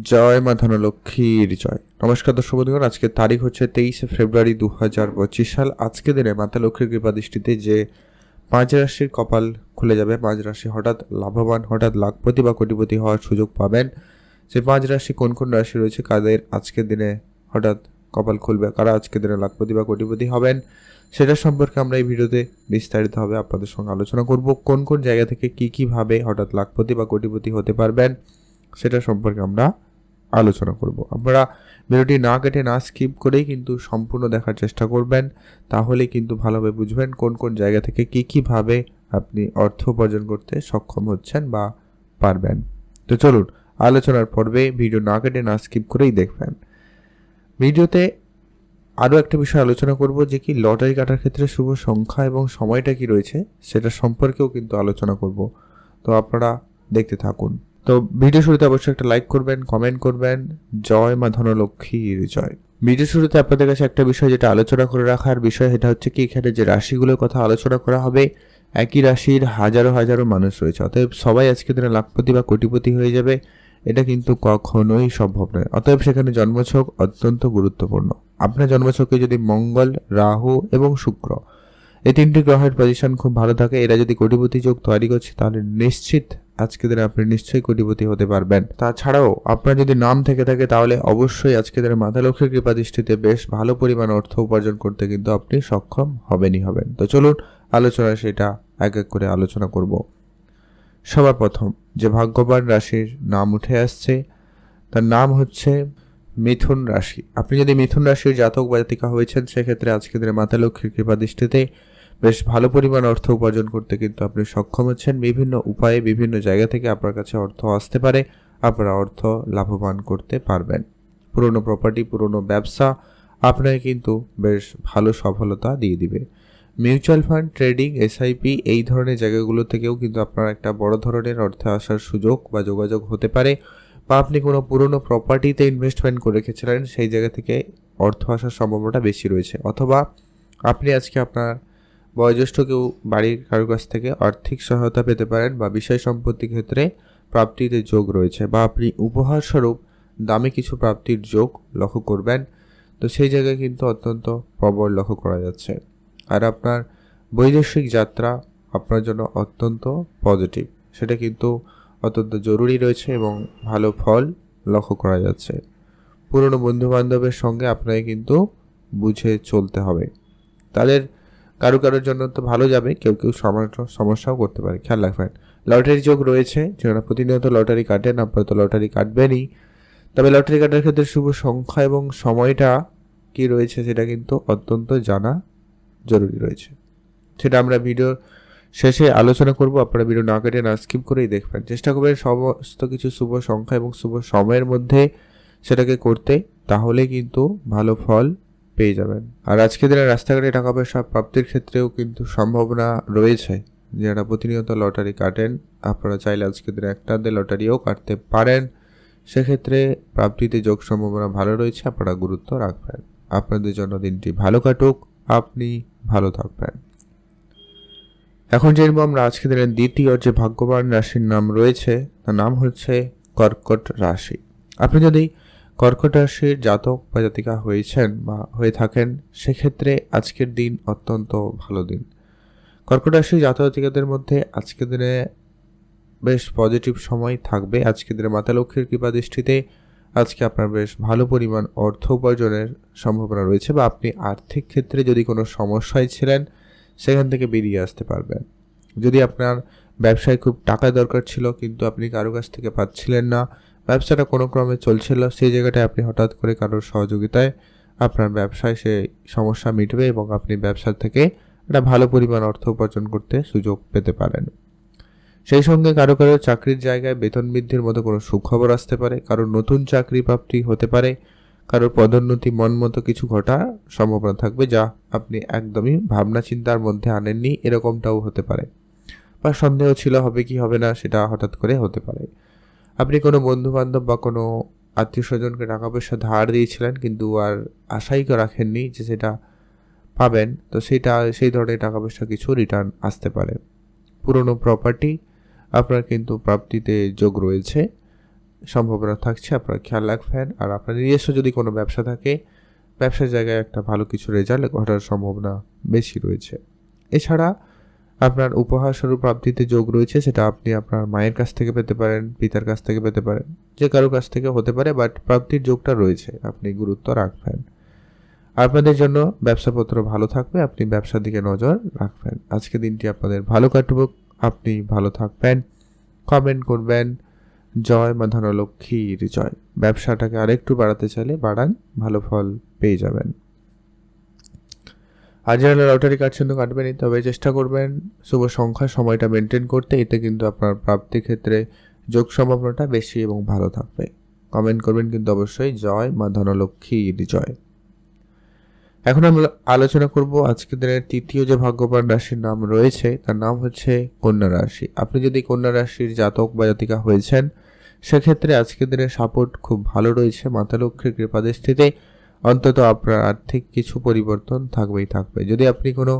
জয় মা ধনলক্ষ্মীর জয় নমস্কার দর্শক বন্ধুগণ আজকে তারিখ হচ্ছে তেইশে ফেব্রুয়ারি দু হাজার পঁচিশ সাল। আজকে দিনে মাতা লক্ষ্মীর কৃপা দৃষ্টিতে যে পাঁচ রাশির কপাল খুলে যাবে পাঁচ রাশি হঠাৎ লাভবান, হঠাৎ লাখপতি বা কোটিপতি হওয়ার সুযোগ পাবেন। যে পাঁচ রাশি কোন কোন রাশি রয়েছে, কাদের আজকের দিনে হঠাৎ কপাল খুলবে, কারা আজকের দিনে লাখপতি বা কোটিপতি হবেন, সেটা সম্পর্কে আমরা এই ভিডিওতে বিস্তারিতভাবে আপনাদের সঙ্গে আলোচনা করব। কোন কোন জায়গা থেকে কি কীভাবে হঠাৎ লাখপতি বা কোটিপতি হতে পারবেন সেটা সম্পর্কে আমরা আলোচনা করব। আপনারা ভিডিওটি না কেটে, না স্কিপ করেই কিন্তু সম্পূর্ণ দেখার চেষ্টা করবেন। তাহলে কিন্তু ভালোভাবে বুঝবেন কোন কোন জায়গা থেকে কী, কীভাবে আপনি অর্থ উপার্জন করতে সক্ষম হচ্ছেন বা পারবেন। তো চলুন, আলোচনার পর্বে ভিডিও না কেটে, না স্কিপ করেই দেখবেন। ভিডিওতে আরও একটা বিষয় আলোচনা করব যে কি লটারি কাটার ক্ষেত্রে শুভ সংখ্যা এবং সময়টা কি রয়েছে, সেটা সম্পর্কেও কিন্তু আলোচনা করব। তো আপনারা দেখতে থাকুন। তো ভিডিও শুরুতে অবশ্যই একটা লাইক করবেন কমেন্ট করবেন। জয় মা ধনলক্ষ্মীর জয়। ভিডিও শুরুতে আপনাদের কাছে একটা বিষয় যেটা আলোচনা করে রাখার বিষয়, সেটা হচ্ছে কি, এখানে যে রাশিগুলোর কথা আলোচনা করা হবে, একই রাশির হাজারো হাজারো মানুষ রয়েছে। অতএব সবাই আজকে দিনে লাখপতি বা কোটিপতি হয়ে যাবে, এটা কিন্তু কখনোই সম্ভব নয়। অতএব সেখানে জন্মছক অত্যন্ত গুরুত্বপূর্ণ। আপনার জন্মছকে যদি মঙ্গল, রাহু এবং শুক্র, এই তিনটি গ্রহের পজিশন খুব ভালো থাকে। এরা যদি কোটিপতি যোগ তৈরি করছে, তাহলে নিশ্চিত আজকে দিনে আপনি নিশ্চয়ই কোটিপতি হতে পারবেন। তাছাড়াও, আপনার যদি নাম থেকে থাকে, তাহলে অবশ্যই আজকে দিনে মাথা লক্ষ্মীর কৃপা দৃষ্টিতে বেশ ভালো পরিমাণ অর্থ উপার্জন করতে কিন্তু আপনি সক্ষম হবেনই হবেন। তো চলুন, আলোচনায় সেটা এক এক করে আলোচনা করব। সবার প্রথম যে ভাগ্যবান রাশির নাম উঠে আসছে, তার নাম হচ্ছে মিথুন রাশি। আপনি যদি মিথুন রাশির জাতক বা জাতিকা হয়েছেন, সেক্ষেত্রে আজকে দিনে মাতা লক্ষ্মীর কৃপা দৃষ্টিতে বেশ ভালো পরিমাণ অর্থ উপার্জন করতে কিন্তু আপনি সক্ষম হচ্ছেন। বিভিন্ন উপায়ে বিভিন্ন জায়গা থেকে আপনার কাছে অর্থ আসতে পারে। আপনারা অর্থ লাভবান করতে পারবেন। পুরনো প্রপার্টি পুরনো ব্যবসা আপনাকে কিন্তু বেশ ভালো সফলতা দিয়ে দিবে। মিউচুয়াল ফান্ড ট্রেডিং এসআইপি এই ধরনের জায়গাগুলো থেকেও কিন্তু আপনার একটা বড় ধরনের অর্থে আসার সুযোগ বা যোগাযোগ হতে পারে বা আপনি কোনো পুরনো প্রপার্টিতে ইনভেস্টমেন্ট করে রেখেছিলেন, সেই জায়গা থেকে অর্থ আসার সম্ভাবনাটা বেশি রয়েছে। অথবা আপনি আজকে আপনার বয়োজ্যেষ্ঠ কেউ বাড়ির কারোর কাছ থেকে আর্থিক সহায়তা পেতে পারেন বা বিষয় সম্পত্তি ক্ষেত্রে প্রাপ্তিতে যোগ রয়েছে বা আপনি উপহারস্বরূপ দামে কিছু প্রাপ্তির যোগ লক্ষ্য করবেন। তো সেই জায়গায় কিন্তু অত্যন্ত প্রবল লক্ষ্য করা যাচ্ছে। আর আপনার বৈদেশিক যাত্রা আপনার জন্য অত্যন্ত পজিটিভ। সেটা কিন্তু অত্যন্ত জরুরি রয়েছে এবং ভালো ফল লক্ষ্য করা যাচ্ছে। পুরনো বন্ধুবান্ধবের সঙ্গে আপনাকে কিন্তু বুঝে চলতে হবে। তাদের কারও কারোর জন্য তো ভালো যাবে, কেউ কেউ সমস্যা সমস্যাও করতে পারে, খেয়াল রাখবেন। লটারি যোগ রয়েছে যারা প্রতিনিয়ত লটারি কাটেন আপনারা তো লটারি কাটবেনই। তবে লটারি কাটার ক্ষেত্রে শুভ সংখ্যা এবং সময়টা কি রয়েছে সেটা কিন্তু অত্যন্ত জানা জরুরি রয়েছে। সেটা আমরা ভিডিও শেষে আলোচনা করব, আপনারা ভিডিও না কেটে না স্কিপ করেই দেখবেন। চেষ্টা করবেন সমস্ত কিছু শুভ সংখ্যা এবং শুভ সময়ের মধ্যে সেটাকে করতে, তাহলে কিন্তু ভালো ফল পেয়ে যাবেন। আর আজকে দিনে রাস্তাঘাটে টাকা পয়সা প্রাপ্তির ক্ষেত্রেও কিন্তু সম্ভাবনা রয়েছে যারা প্রতিনিয়ত লটারি কাটেন, আপনারা চাইলে আজকে দিনে একটা দিয়ে লটারিও কাটতে পারেন। সেক্ষেত্রে প্রাপ্তিতে যোগ সম্ভাবনা ভালো রয়েছে, আপনারা গুরুত্ব রাখবেন। আপনাদের জন্য দিনটি ভালো কাটুক, আপনি ভালো থাকবেন। এখন জানব আমরা আজকে দিনের দ্বিতীয় যে ভাগ্যবান রাশির নাম রয়েছে, তার নাম হচ্ছে কর্কট রাশি। আপনি যদি কর্কট রাশির জাতক বা জাতিকা হয়েছেন বা হয়ে থাকেন, সেক্ষেত্রে আজকের দিন অত্যন্ত ভালো দিন। কর্কট রাশির জাতক জাতিকাদের মধ্যে আজকের দিনে বেশ পজিটিভ সময় থাকবে। আজকের দিনে মাতা লক্ষ্মীর কৃপা দৃষ্টিতে আজকে আপনার বেশ ভালো পরিমাণ অর্থ উপার্জনের সম্ভাবনা রয়েছে বা আপনি আর্থিক ক্ষেত্রে যদি কোনো সমস্যায় ছিলেন, সেখান থেকে বেরিয়ে আসতে পারবেন। যদি আপনার ব্যবসায় খুব টাকা দরকার ছিল, কিন্তু আপনি কারও কাছ থেকে পাচ্ছিলেন না ব্যবসাটা কোনো ক্রমে চলছিল, সেই জায়গাটায় আপনি হঠাৎ করে কারোর সহযোগিতায় আপনার ব্যবসায় সেই সমস্যা মিটবে এবং আপনি ব্যবসা থেকে একটা ভালো পরিমাণ অর্থ উপার্জন করতে সুযোগ পেতে পারেন। সেই সঙ্গে কারও কারও চাকরির জায়গায় বেতন বৃদ্ধির মতো কোনো সুখবর আসতে পারে, কারোর নতুন চাকরি প্রাপ্তি হতে পারে, কারোর পদোন্নতি মন মতো কিছু ঘটা সম্ভাবনা থাকবে যা আপনি একদমই ভাবনা চিন্তার মধ্যে আনেননি, এরকমটাও হতে পারে। বা সন্দেহ ছিল হবে কি হবে না সেটা হঠাৎ করে হতে পারে। আপনি কোনো বন্ধু বান্ধব বা কোনো আত্মীয় স্বজনকে টাকা পয়সা ধার দিয়েছিলেন, কিন্তু আর আশাই রাখেননি যে সেটা পাবেন, তো সেটা, সেই ধরনের টাকা পয়সা কিছু রিটার্ন আসতে পারে। পুরনো প্রপার্টি আপনার কিন্তু প্রাপ্তিতে যোগ রয়েছে, সম্ভাবনা থাকছে, আপনার খেয়াল রাখবেন। আর আপনার নিজস্ব যদি কোনো ব্যবসা থাকে, ব্যবসার জায়গায় একটা ভালো কিছু রেজাল্ট ঘটার সম্ভাবনা বেশি রয়েছে। এছাড়া আপনার উপহার স্বরূপ প্রাপ্তিতে যোগ রয়েছে, সেটা আপনি আপনার মায়ের কাছ থেকে পেতে পারেন, পিতার কাছ থেকে পেতে পারেন, যে কারও কাছ থেকে হতে পারে বাট প্রাপ্তির যোগটা রয়েছে, আপনি গুরুত্ব রাখবেন। আপনাদের জন্য ব্যবসাপত্র ভালো থাকবে, আপনি ব্যবসার দিকে নজর রাখবেন। আজকে দিনটি আপনাদের ভালো কাটবে আপনি ভালো থাকবেন কমেন্ট করবেন, জয় মা ধনলক্ষ্মীর জয়। ব্যবসাটাকে আরেকটু বাড়াতে চাইলে বাড়ান, ভালো ফল পেয়ে যাবেন। আর যারা লটারি কাটছেন তো কাটবেনই, তবে চেষ্টা করবেন শুভ সংখ্যা, সময়টা মেনটেন করতে, এতে কিন্তু আপনার প্রাপ্তির ক্ষেত্রে যোগ সম্ভাবনাটা বেশি এবং ভালো থাকবে। কমেন্ট করবেন কিন্তু অবশ্যই, জয় মা ধনলক্ষ্মীর জয় এখন আমরা আলোচনা করব আজকের দিনের তৃতীয় যে ভাগ্যবান রাশির নাম রয়েছে, তার নাম হচ্ছে কন্যা রাশি। আপনি যদি কন্যা রাশির জাতক বা জাতিকা হয়েছেন, সেক্ষেত্রে আজকের দিনের সাপোর্ট খুব ভালো রয়েছে। মাতা লক্ষ্মীর কৃপাদৃষ্টিতে অন্তত আপনার আর্থিক কিছু পরিবর্তন থাকবেই থাকবে। যদি আপনি কোনো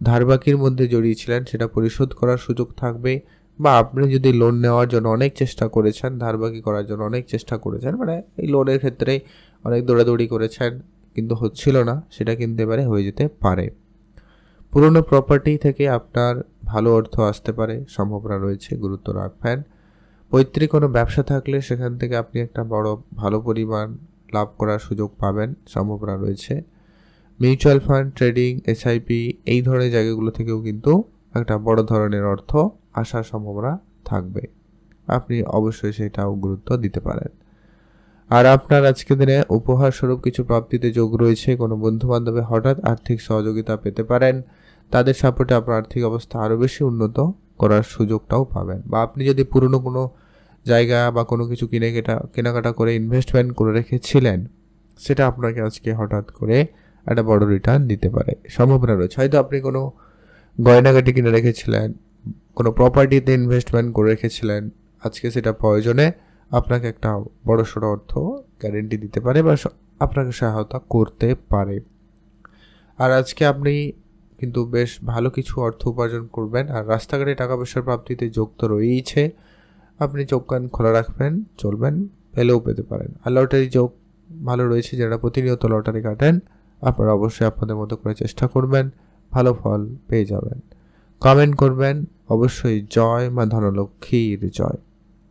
ধারবাকির মধ্যে জড়িয়েছিলেন সেটা পরিশোধ করার সুযোগ থাকবে বা আপনি যদি লোন নেওয়ার জন্য অনেক চেষ্টা করেছেন, ধারবাকি করার জন্য অনেক চেষ্টা করেছেন মানে এই লোনের ক্ষেত্রে অনেক দৌড়াদৌড়ি করেছেন, কিন্তু হচ্ছিল না, সেটা কিন্তু এবারে হয়ে যেতে পারে। পুরনো প্রপার্টি থেকে আপনার ভালো অর্থ আসতে পারে, সম্ভাবনা রয়েছে, গুরুত্ব রাখবেন। পৈতৃক কোনো ব্যবসা থাকলে সেখান থেকে আপনি একটা বড়, ভালো পরিমাণ লাভ করার সুযোগ পাবেন, সম্ভাবনা রয়েছে। মিউচুয়াল ফান্ড, ট্রেডিং, এসআইপি এই ধরনের জায়গাগুলো থেকেও কিন্তু একটা বড় ধরনের অর্থ আসার সম্ভাবনা থাকবে। আপনি অবশ্যই সেটাও গুরুত্ব দিতে পারেন। আর আপনার আজকে দিনে উপহার স্বরূপ কিছু প্রাপ্তিতে যোগ রয়েছে, কোনো বন্ধু বান্ধবে হঠাৎ আর্থিক সহযোগিতা পেতে পারেন, তাদের সাপোর্টে আপনার আর্থিক অবস্থা আরও বেশি উন্নত করার সুযোগটাও পাবেন। বা আপনি যদি পুরনো কোনো জায়গা বা কোনো কিছু কিনে কেটা, কেনাকাটা করে ইনভেস্টমেন্ট করে রেখেছিলেন, সেটা আপনাকে আজকে হঠাৎ করে একটা বড় রিটার্ন দিতে পারে। সম্ভাবনা রয়েছে। হয়তো আপনি কোনো গয়নাগাটি কিনে রেখেছিলেন, কোনো প্রপার্টিতে ইনভেস্টমেন্ট করে রেখেছিলেন, আজকে সেটা প্রয়োজনে আপনাকে একটা বড় সড়ো অর্থ গ্যারেন্টি দিতে পারে বা আপনাকে সহায়তা করতে পারে। আর আজকে আপনি কিন্তু বেশ ভালো কিছু অর্থ উপার্জন করবেন, আর রাস্তাঘাটে টাকা পয়সার প্রাপ্তিতে যোগ তো রয়েইছে। আপনি চোখ কান খোলা রাখবেন, চলবেন পেলেও পেতে পারেন। আর লটারি যোগ ভালো রয়েছে, যারা প্রতিনিয়ত লটারি কাটেন, আপনারা অবশ্যই আপনাদের মতো করে চেষ্টা করবেন, ভালো ফল পেয়ে যাবেন। কমেন্ট করবেন, অবশ্যই জয় মা ধনলক্ষ্মীর জয়।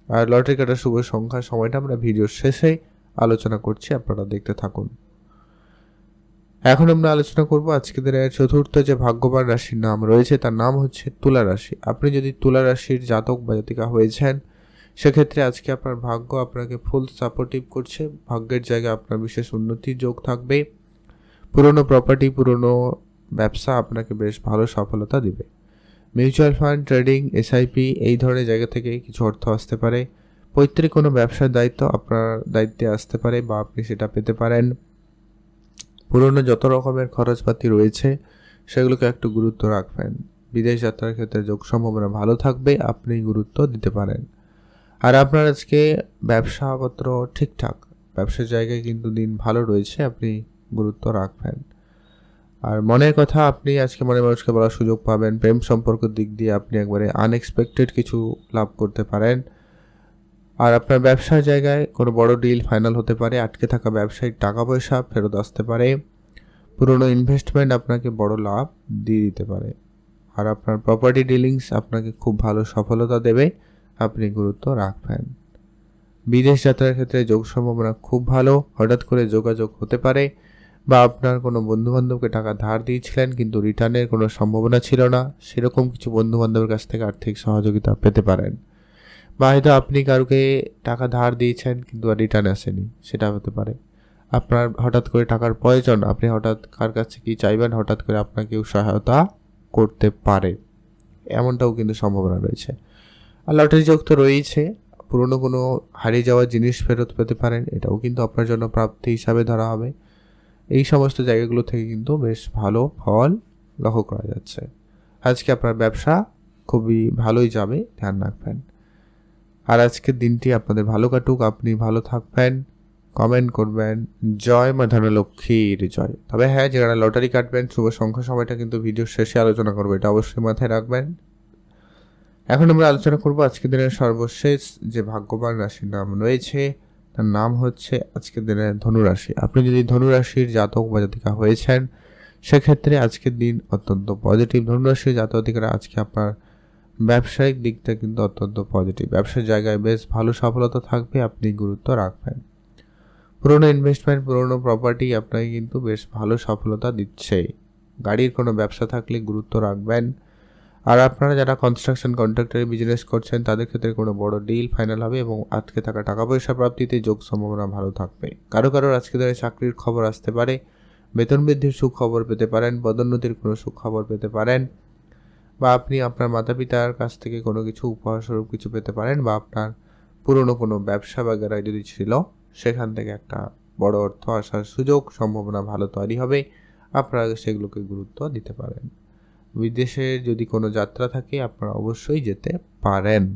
আর লটারি কাটার শুভ সংখ্যার সময়টা আমরা ভিডিওর শেষে আলোচনা করছি, আপনারা দেখতে থাকুন। এখন আমরা আলোচনা করব দিনের চতুর্থ যে ভাগ্যবান রাশির নাম রয়েছে, তার নাম হচ্ছে তুলা রাশি। আপনি যদি তুলা রাশির জাতক বা জাতিকা হয়েছেন সেক্ষেত্রে আজকে আপনার ভাগ্য আপনাকে ফুল সাপোর্টিভ করছে। ভাগ্যের জায়গায় আপনার বিশেষ উন্নতি যোগ থাকবে। পুরনো প্রপার্টি পুরনো ব্যবসা আপনাকে বেশ ভালো সফলতা দিবে। মিউচুয়াল ফান্ড ট্রেডিং এসআইপি এই ধরনের জায়গা থেকে কিছু অর্থ আসতে পারে। পৈতৃক কোনো ব্যবসার দায়িত্ব আপনার দায়িত্বে আসতে পারে বা আপনি সেটা পেতে পারেন। পুরনো যত রকমের খরচপাতি রয়েছে, সেগুলোকে একটু গুরুত্ব রাখবেন। বিদেশ যাত্রার ক্ষেত্রে যোগ সম্ভাবনা ভালো থাকবে, আপনি গুরুত্ব দিতে পারেন। আর আপনার আজকে ব্যবসাপত্র ঠিকঠাক? ব্যবসার জায়গায় কিন্তু দিন ভালো রয়েছে, আপনি গুরুত্ব রাখবেন। আর মনের কথা আপনি আজকে মনে মানুষকে বলার সুযোগ পাবেন, প্রেম সম্পর্কের দিক দিয়ে আপনি একবারে আনএক্সপেক্টেড কিছু লাভ করতে পারেন। আর আপনার ব্যবসার জায়গায় কোনো বড় ডিল ফাইনাল হতে পারে, আটকে থাকা ব্যবসায়িক টাকা পয়সা ফেরত আসতে পারে। পুরনো ইনভেস্টমেন্ট আপনাকে বড় লাভ দিয়ে দিতে পারে। আর আপনার প্রপার্টি ডিলিংস আপনাকে খুব ভালো সফলতা দেবে। আপনি গুরুত্ব রাখবেন। বিদেশ যাত্রার ক্ষেত্রে যোগ সম্ভাবনা খুব ভালো। হঠাৎ করে যোগাযোগ হতে পারে বা আপনার কোনো বন্ধুবান্ধবকে টাকা ধার দিয়েছিলেন কিন্তু রিটার্নের কোনো সম্ভাবনা ছিল না। সেরকম কিছু বন্ধুবান্ধবের কাছ থেকে আর্থিক সহযোগিতা পেতে পারেন। বা হয়তো আপনি কারোকে টাকা ধার দিয়েছেন কিন্তু আর রিটার্ন আসেনি, সেটা হতে পারে। আপনার হঠাৎ করে টাকার প্রয়োজন, আপনি হঠাৎ কার কাছে কি চাইবেন, হঠাৎ করে আপনাকেও সহায়তা করতে পারে। এমনটাও কিন্তু সম্ভাবনা রয়েছে। লটারি যোগ তো রয়েছে পুরনো কোনো হারিয়ে যাওয়া জিনিস ফেরত পেতে পারেন, এটাও কিন্তু আপনার জন্য প্রাপ্তি হিসাবে ধরা হবে। এই সমস্ত জায়গাগুলো থেকে কিন্তু বেশ ভালো ফল লক্ষ্য করা যাচ্ছে। আজকে আপনার ব্যবসা খুবই ভালোই যাবে, ধ্যান রাখবেন। আর আজকের দিনটি আপনাদের ভালো কাটুক, আপনি ভালো থাকবেন, কমেন্ট করবেন, জয় মা লক্ষ্মীর জয়। তবে হ্যাঁ যারা লটারি কাটবেন, শুভ সংখ্যা সময়টা কিন্তু ভিডিওর শেষে আলোচনা করব, এটা অবশ্যই মাথায় রাখবেন। এখন আমরা আলোচনা করব আজকের দিনের সর্বশেষ যে ভাগ্যবান রাশির নাম রয়েছে, তার নাম হচ্ছে আজকের দিনে ধনুরাশি। আপনি যদি ধনুরাশির জাতক বা জাতিকা হয়েছেন, সেক্ষেত্রে আজকের দিন অত্যন্ত পজিটিভ ধনুরাশির জাতক-জাতিকারা আজকে আপনার ব্যবসায়িক দিকটা কিন্তু অত্যন্ত পজিটিভ ব্যবসার জায়গায় বেশ ভালো সফলতা থাকবে, আপনি গুরুত্ব রাখবেন। পুরনো ইনভেস্টমেন্ট পুরনো প্রপার্টি আপনাকে কিন্তু বেশ ভালো সফলতা দিচ্ছে। গাড়ির কোনো ব্যবসা থাকলে গুরুত্ব রাখবেন। আর আপনারা যারা কনস্ট্রাকশন কন্ট্রাক্টরি বিজনেস করছেন, তাদের ক্ষেত্রে কোনো বড় ডিল ফাইনাল হবে এবং আজকে থাকা টাকা পয়সা প্রাপ্তিতে যোগ সম্ভাবনা ভালো থাকবে। কারও কারোর আজকে ধরে চাকরির খবর আসতে পারে, বেতন বৃদ্ধির সুখবর পেতে পারেন, পদোন্নতির কোনো সুখবর পেতে পারেন, বা আপনি আপনার মাতা পিতার কাছ থেকে কোনো কিছু উপহারস্বরূপ কিছু পেতে পারেন, বা আপনার পুরনো কোনো ব্যবসা বাগেরা যদি ছিল, সেখান থেকে একটা বড় অর্থ আসার সুযোগ, সম্ভাবনা ভালো তৈরি হবে, আপনারা সেগুলোকে গুরুত্ব দিতে পারেন। বিদেশে যদি কোনো যাত্রা থাকে, আপনারা অবশ্যই যেতে পারেন।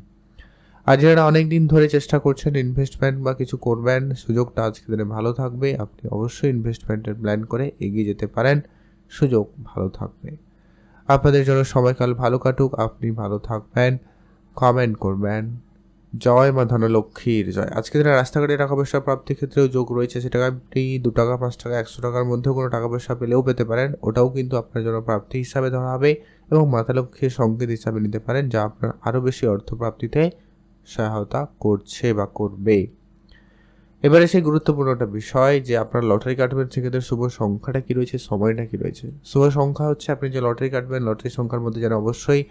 আর যারা অনেক দিন ধরে চেষ্টা করছেন ইনভেস্টমেন্ট বা কিছু করবেন, সুযোগটা আজকে দিনে ভালো থাকবে। আপনি অবশ্যই ইনভেস্টমেন্টের প্ল্যান করে এগিয়ে যেতে পারেন। সুযোগ ভালো থাকবে। আপনাদের জন্য সময়কাল ভালো কাটুক। আপনি ভালো থাকবেন। কমেন্ট করবেন। জয় মা ধনলক্ষ্মীর জয়। আজকে দিনে রাস্তাঘাটে টাকা পয়সা প্রাপ্তির ক্ষেত্রেও যোগ রয়েছে, সেটাকে আপনি দু টাকা, পাঁচ টাকা, একশো টাকার মধ্যেও কোনো টাকা পয়সা পেলেও পেতে পারেন। ওটাও কিন্তু আপনার জন্য প্রাপ্তি হিসাবে ধরা হবে এবং মাতা লক্ষ্মীর সংকেত হিসাবে নিতে পারেন, যা আপনার আরও বেশি অর্থ প্রাপ্তিতে সহায়তা করছে বা করবে। এবারে সেই গুরুত্বপূর্ণ একটা বিষয় যে আপনার লটারি কাটবেন, সেক্ষেত্রে শুভ সংখ্যাটা কী রয়েছে, সময়টা কী রয়েছে? শুভ সংখ্যা হচ্ছে আপনি যে লটারি কাটবেন, লটারি সংখ্যার মধ্যে যেন অবশ্যই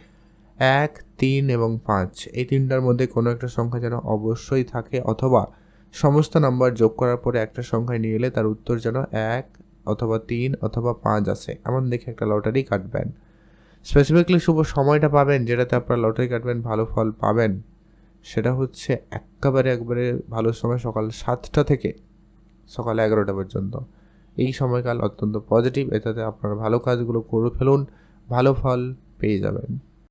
এক, তিন এবং পাঁচ। এই তিনটার মধ্যে কোনো একটা সংখ্যা যেন অবশ্যই থাকে অথবা সমস্ত নাম্বার যোগ করার পরে একটা সংখ্যায় নিয়ে এলে তার উত্তর যেন এক অথবা তিন অথবা পাঁচ আসে এমন দেখে একটা লটারি কাটবেন। স্পেসিফিকলি শুভ সময়টা পাবেন, যেটাতে আপনারা লটারি কাটবেন, ভালো ফল পাবেন, সেটা হচ্ছে একেবারে, একবারে ভালো সময় সকাল সাতটা থেকে সকাল এগারোটা পর্যন্ত। এই সময়কাল অত্যন্ত পজিটিভ এটাতে আপনারা ভালো কাজগুলো করে ফেলুন, ভালো ফল পেয়ে যাবেন।